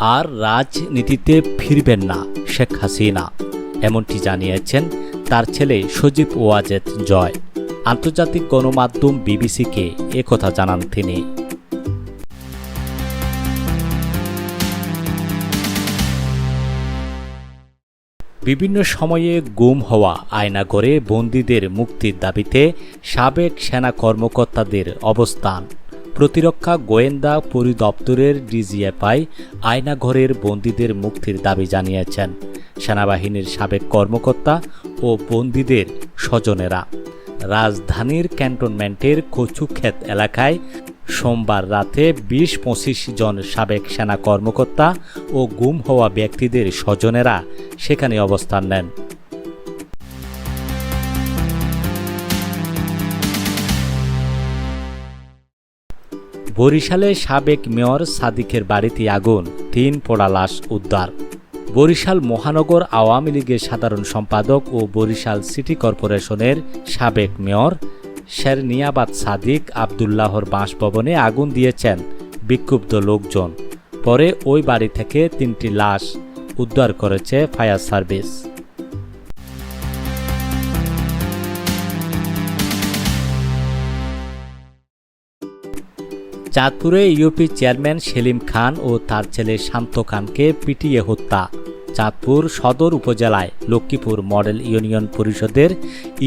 আর রাজনীতিতে ফিরবেন না শেখ হাসিনা। এমনটি জানিয়েছেন তার ছেলে সজীব ওয়াজেদ জয়। আন্তর্জাতিক গণমাধ্যম বিবিসিকে একথা জানান তিনি। বিভিন্ন সময়ে গুম হওয়া আয়না করে বন্দীদের মুক্তির দাবিতে সাবেক সেনা কর্মকর্তাদের অবস্থান। প্রতিরক্ষা গোয়েন্দা পরিদপ্তরের ডিজিএফআই আয়নাঘরের বন্দীদের মুক্তির দাবি জানিয়েছেন। সেনাবাহিনীর সাবেক কর্মকর্তা ও বন্দীদের স্বজনেরা। রাজধানীর ক্যান্টনমেন্টের কচুক্ষেত এলাকায় সোমবার রাতে বিশ পঁচিশ জন সাবেক সেনা কর্মকর্তা ও গুম হওয়া ব্যক্তিদের স্বজনেরা সেখানে অবস্থান নেন। বরিশালে সাবেক মেয়র সাদিকের বাড়িতে আগুন, তিন পোড়া লাশ উদ্ধার। বরিশাল মহানগর আওয়ামী লীগের সাধারণ সম্পাদক ও বরিশাল সিটি কর্পোরেশনের সাবেক মেয়র শেরনিয়াবাদ সাদিক আবদুল্লাহর বাসভবনে আগুন দিয়েছেন বিক্ষুব্ধ লোকজন। পরে ওই বাড়ি থেকে তিনটি লাশ উদ্ধার করেছে ফায়ার সার্ভিস। চাঁদপুরে ইউপি চেয়ারম্যান সেলিম খান ও তার ছেলে শান্ত খানকে পিটিয়ে হত্যা। চাঁদপুর সদর উপজেলায় লক্ষ্মীপুর মডেল ইউনিয়ন পরিষদের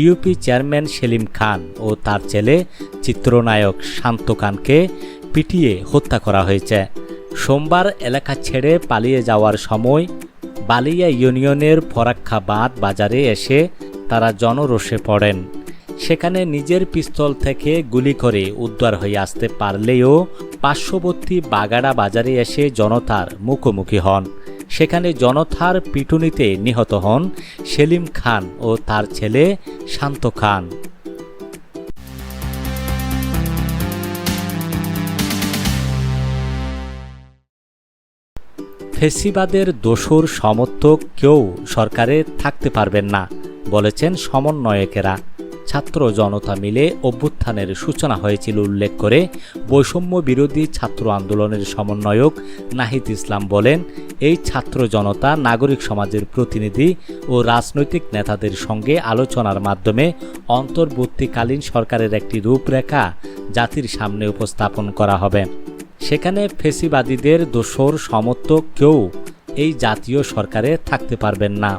ইউপি চেয়ারম্যান সেলিম খান ও তার ছেলে চিত্রনায়ক শান্ত খানকে পিটিয়ে হত্যা করা হয়েছে। সোমবার এলাকা ছেড়ে পালিয়ে যাওয়ার সময় বালিয়া ইউনিয়নের ফরাক্কা বাঁধ বাজারে এসে তারা জনরোষে পড়েন। সেখানে নিজের পিস্তল থেকে গুলি করে উদ্ধার হয়ে আসতে পারলেও পার্শ্ববর্তী বাগাড়া বাজারে এসে জনতার মুখোমুখি হন। সেখানে জনতার পিটুনিতে নিহত হন সেলিম খান ও তার ছেলে শান্ত খান। ফেসিবাদের দোসর সমর্থক কেউ সরকারে থাকতে পারবেন না, বলেছেন সমন্বয়কেরা। ছাত্র জনতা মিলে অভ্যুত্থানের সূচনা হয়েছিল উল্লেখ করে বৈষম্য বিরোধী ছাত্র আন্দোলনের সমন্বয়ক নাহিদ ইসলাম বলেন, এই ছাত্র জনতা নাগরিক সমাজের প্রতিনিধি ও রাজনৈতিক নেতাদের সঙ্গে আলোচনার মাধ্যমে অন্তর্বর্তীকালীন সরকারের একটি রূপরেখা জাতির সামনে উপস্থাপন করা হবে। সেখানে ফেসিবাদীদের দোসর সমর্থক কেউ এই জাতীয় সরকারে থাকতে পারবেন না।